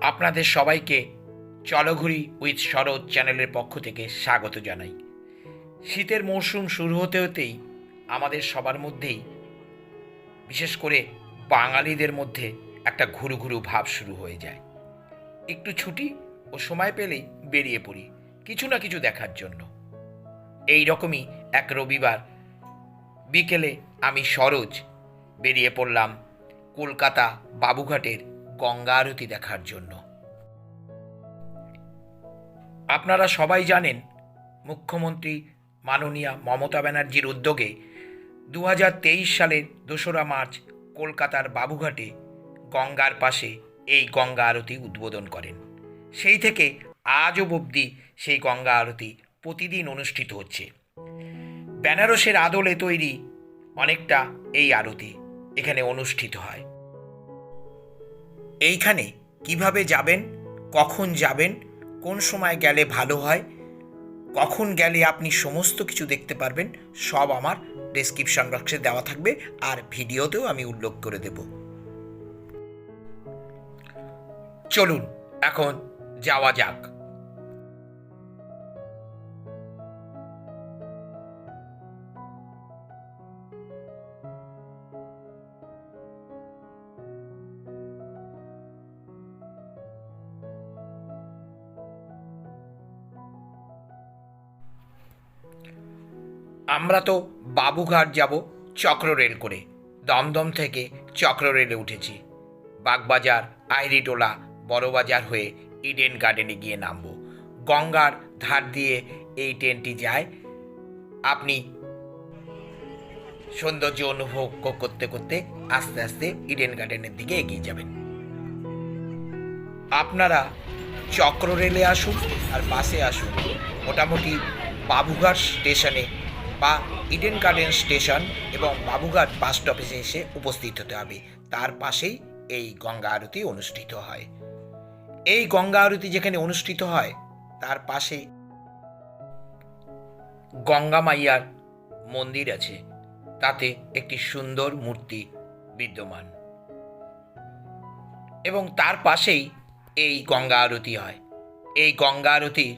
আপনাদের সবাইকে চলঘুরি উইথ শরৎ চ্যানেলের পক্ষ থেকে স্বাগত জানাই। শীতের মরশুম শুরু হতে হতেই আমাদের সবার মধ্যেই, বিশেষ করে বাঙালিদের মধ্যে একটা ঘুরু ঘুরু ভাব শুরু হয়ে যায়। একটু ছুটি ও সময় পেলেই বেরিয়ে পড়ি, কিছু না কিছু দেখার জন্য। এই রকমই এক রবিবার। বিকেলে আমি সরোজ বেরিয়ে পড়লাম কলকাতা বাবুঘাটের গঙ্গা আরতি দেখার জন্য। আপনারা সবাই জানেন, মুখ্যমন্ত্রী মাননীয়া মমতা ব্যানার্জির উদ্যোগে দু হাজার তেইশ সালের দোসরা মার্চ কলকাতার বাবুঘাটে গঙ্গার পাশে এই গঙ্গা আরতি উদ্বোধন করেন। সেই থেকে আজও অবধি সেই গঙ্গা আরতি প্রতিদিন অনুষ্ঠিত হচ্ছে। বেনারসের আদলে তৈরি অনেকটা এই আরতি এখানে অনুষ্ঠিত হয়। এইখানে কীভাবে যাবেন, কখন যাবেন, কোন সময় গেলে ভালো হয়, কখন গেলে আপনি সমস্ত কিছু দেখতে পারবেন, সব আমার ডেসক্রিপশন বক্সে দেওয়া থাকবে আর ভিডিওতেও আমি উল্লেখ করে দেব। চলুন, এখন যাওয়া যাক। আমরা তো বাবুঘাট যাব চক্র রেল করে। দমদম থেকে চক্র রেলে উঠেছি। বাগবাজার, আইরিটোলা, বড়বাজার হয়ে ইডেন গার্ডেনে গিয়ে নামবো। গঙ্গার ধার দিয়ে এই ট্রেনটি যায়। আপনি সৌন্দর্য অনুভব করতে করতে আস্তে আস্তে ইডেন গার্ডেনের দিকে এগিয়ে যাবেন। আপনারা চক্র রেলে আসুন আর বাসে আসুন। মোটামুটি বাবুঘাট স্টেশনে বা ইডেন গার্ডেন স্টেশন এবং বাবুঘাট বাস স্টপেজে এসে উপস্থিত হতে হবে। তার পাশেই এই গঙ্গা আরতি অনুষ্ঠিত হয়। এই গঙ্গা আরতি যেখানে অনুষ্ঠিত হয়, তার পাশে গঙ্গা মাইয়ার মন্দির আছে। তাতে একটি সুন্দর মূর্তি বিদ্যমান। এবং তার পাশেই এই গঙ্গা আরতি হয়। এই গঙ্গা আরতির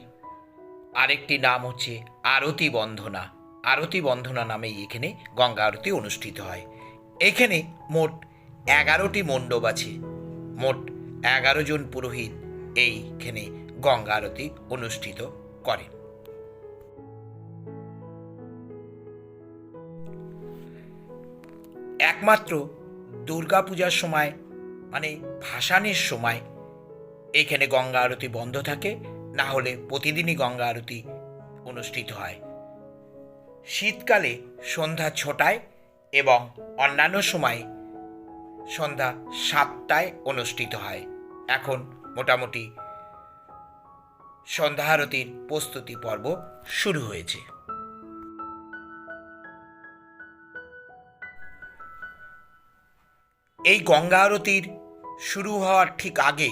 আরেকটি নাম হচ্ছে আরতি বন্ধনা। আরতি বন্ধনা নামেই এখানে গঙ্গা আরতি অনুষ্ঠিত হয়। এখানে মোট এগারোটি মণ্ডপ আছে। মোট এগারো জন পুরোহিত এইখানে গঙ্গা আরতি অনুষ্ঠিত করেন। একমাত্র দুর্গাপূজার সময় মানে ভাসানের সময়, এখানে গঙ্গা আরতি বন্ধ থাকে। না হলে প্রতিদিনই গঙ্গা আরতি অনুষ্ঠিত হয়। শীতকালে সন্ধ্যা ছটায় এবং অন্যান্য সময় সন্ধ্যা সাতটায় অনুষ্ঠিত হয়। এখন মোটামুটি সন্ধ্যা আরতির প্রস্তুতি পর্ব শুরু হয়েছে। এই গঙ্গা আরতির শুরু হওয়ার ঠিক আগে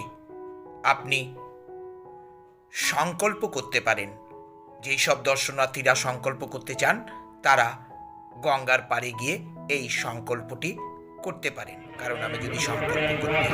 আপনি সংকল্প করতে পারেন। যেই সব দর্শনার্থীরা সংকল্প করতে চান তারা গঙ্গার পাড়ে গিয়ে এই সংকল্পটি করতে পারেন কারণ আমি যদি সংকল্প করতে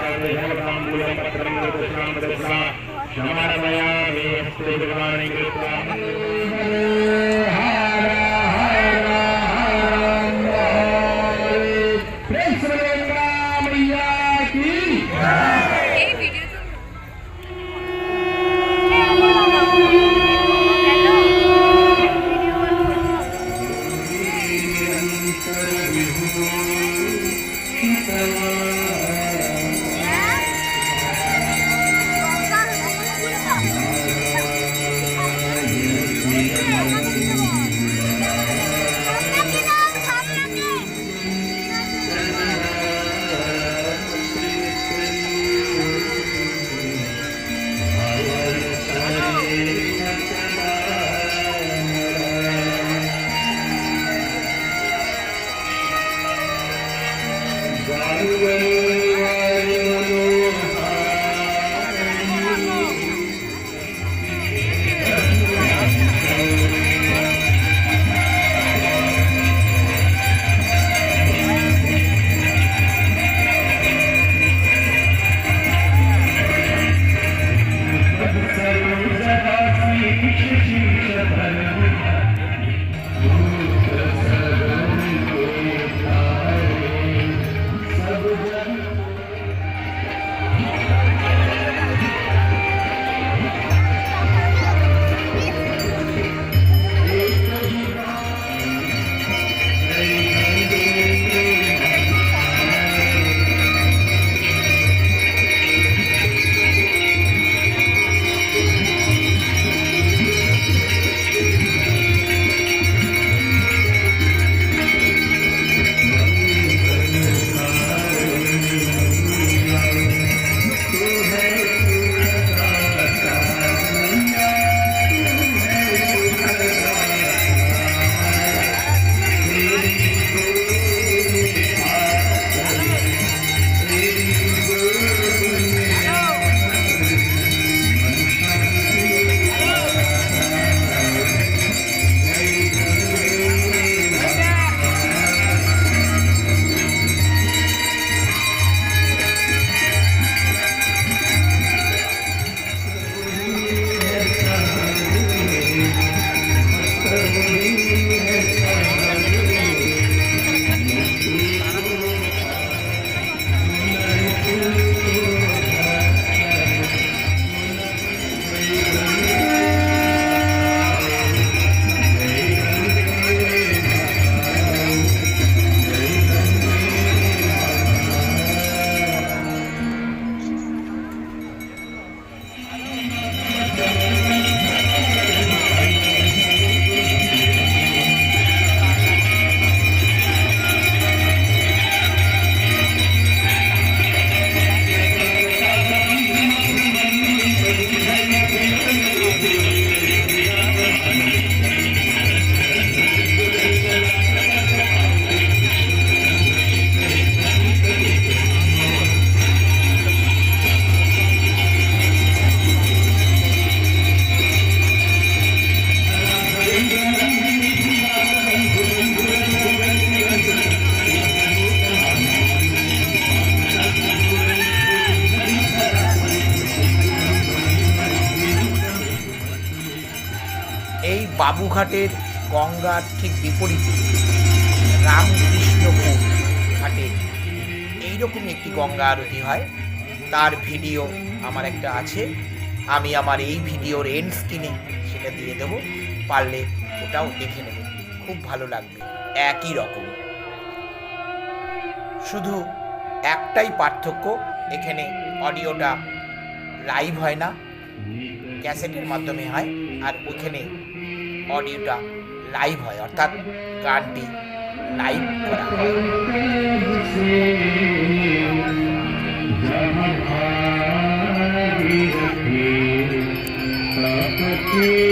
বাবুঘাটের গঙ্গার ঠিক বিপরীতে রামকৃষ্ণপুর ঘাটে। এইরকম একটি গঙ্গা আরতি হয়। তার ভিডিও আমার একটা আছে। আমি আমার এই ভিডিওর এন্ড স্ক্রিনে সেটা দিয়ে দেবো। পারলে ওটাও দেখে নেবে। খুব ভালো লাগবে। একই রকম। শুধু একটাই পার্থক্য, এখানে অডিওটা লাইভ হয় না। ক্যাসেটের মাধ্যমে হয়। আর ওখানে অডিওটা লাইভ হয় অর্থাৎ গানটি লাইভ করা হয় এই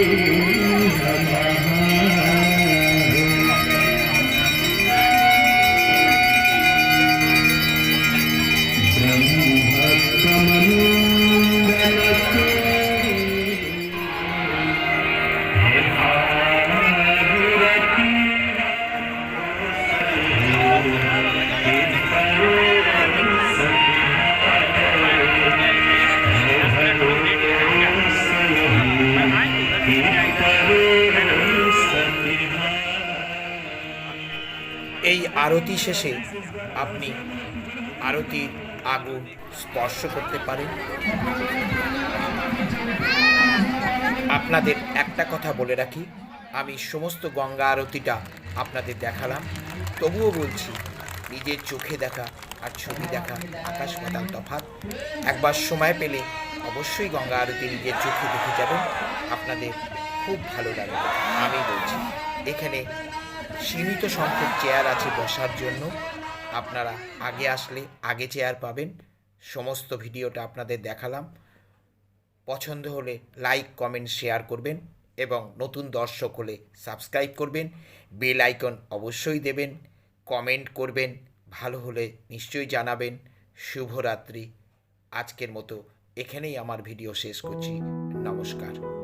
আরতি শেষে আপনি আরতির আগুন স্পর্শ করতে পারেন। আপনাদের একটা কথা বলে রাখি, আমি সমস্ত গঙ্গা আরতিটা আপনাদের দেখালাম। তবুও বলছি, নিজের চোখে দেখা আর ছবি দেখা আকাশ পাতাল তফাৎ। একবার সময় পেলে অবশ্যই গঙ্গা আরতি নিজের চোখে দেখে যাবেন। আপনাদের খুব ভালো লাগবে, আমি বলছি। এখানে সীমিত সংখ্যক চেয়ার আছে বসার জন্য। আপনারা আগে আসলে আগে চেয়ার পাবেন। সমস্ত ভিডিওটা আপনাদের দেখালাম। পছন্দ হলে লাইক কমেন্ট শেয়ার করবেন এবং নতুন দর্শক হলে সাবস্ক্রাইব করবেন। বেল আইকন অবশ্যই দেবেন। কমেন্ট করবেন। ভালো হলে নিশ্চয়ই জানাবেন। শুভরাত্রি। আজকের মতো এখানেই আমার ভিডিও শেষ করছি। নমস্কার।